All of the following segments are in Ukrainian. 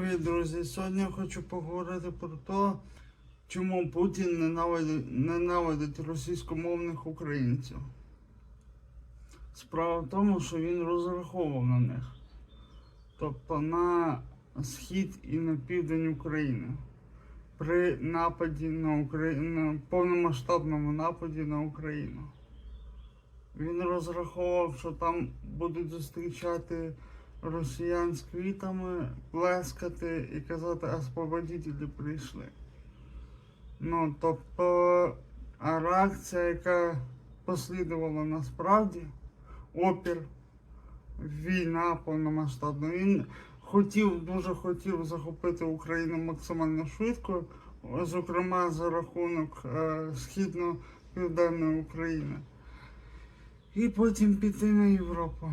Привіт, друзі! Сьогодні я хочу поговорити про те, чому Путін ненавидить, ненавидить російськомовних українців. Справа в тому, що він розраховував на них. Тобто на схід і на південь України. При нападі на Україну, повномасштабному нападі на Україну. Він розраховував, що там будуть зустрічати росіян з квітами, плескати і казати, освободітелі прийшли. Ну, тобто, реакція, яка послідувала насправді, опір, війна повномасштабна. Він хотів, дуже хотів захопити Україну максимально швидко, зокрема за рахунок е, східно-південної України. І потім піти на Європу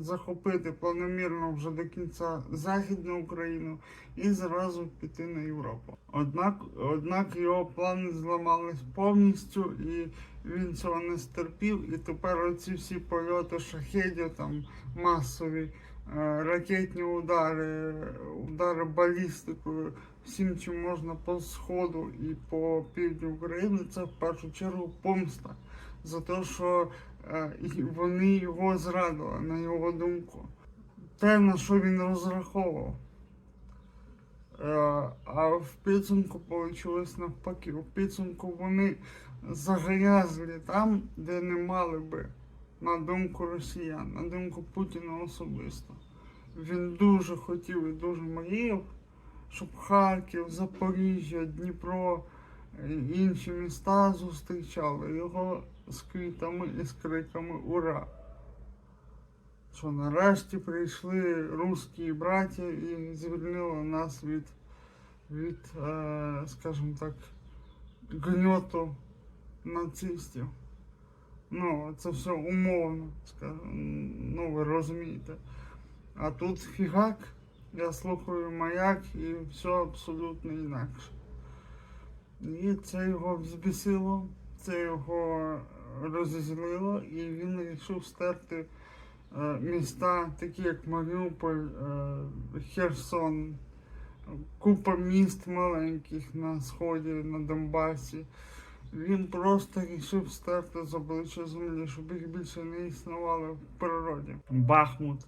захопити планомірно вже до кінця Західну Україну і зразу піти на Європу. Однак, однак його плани зламались повністю, і він цього не стерпів. І тепер оці всі польоти шахедів, там масові е, ракетні удари, удари балістикою, всім чим можна по сходу і по півдню України, це в першу чергу помста за те, що е, вони його зрадили, на його думку. Те, на що він розраховував. Е, А в підсумку вийшло навпаки. У підсумку вони загрязли там, де не мали би, на думку росіян, на думку Путіна особисто. Він дуже хотів і дуже мріяв, щоб Харків, Запоріжжя, Дніпро і інші міста зустрічали його з квітами і з криками Ура! Що нарешті прийшли русські браті і звільнили нас від, від е, скажімо так, гньоту нацистів. Ну, це все умовно, скажімо, ну ви розумієте. А тут фігак, я слухаю маяк і все абсолютно інакше. І це його взбісило, це його розізлило, і він вирішив стерти е, міста, такі як Маріуполь, е, Херсон, купа міст маленьких на сході, на Донбасі. Він просто вирішив стерти з обличчя землі, щоб їх більше не існувало в природі. Бахмут,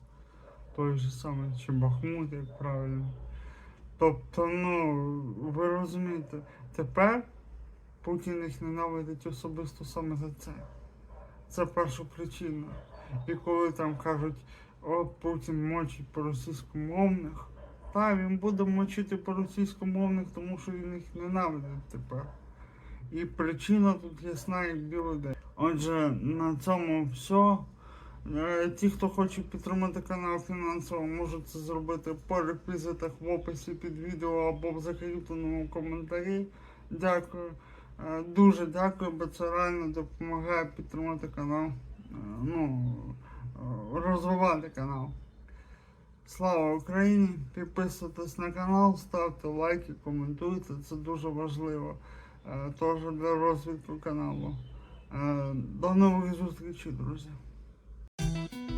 той же самий, чи Бахмут, як правильно. Тобто, ну, ви розумієте, тепер Путін їх ненавидить особисто саме за це. Це перша причина. І коли там кажуть, о, Путін мочить по російськомовних, та він буде мочити по російськомовних, тому що він їх ненавидить тепер. І причина тут ясна, як білий день. Отже, на цьому все. Е, Ті, хто хоче підтримати канал фінансово, можуть це зробити по реквізитах в описі під відео або в закріпленому коментарі. Дякую. Е, Дуже дякую, бо це реально допомагає підтримати канал. е, Ну, розвивати канал. Слава Україні! Підписуйтесь на канал, ставте лайки, коментуйте, це дуже важливо. Теж для розвитку каналу. До нових зустрічей, друзі. thank you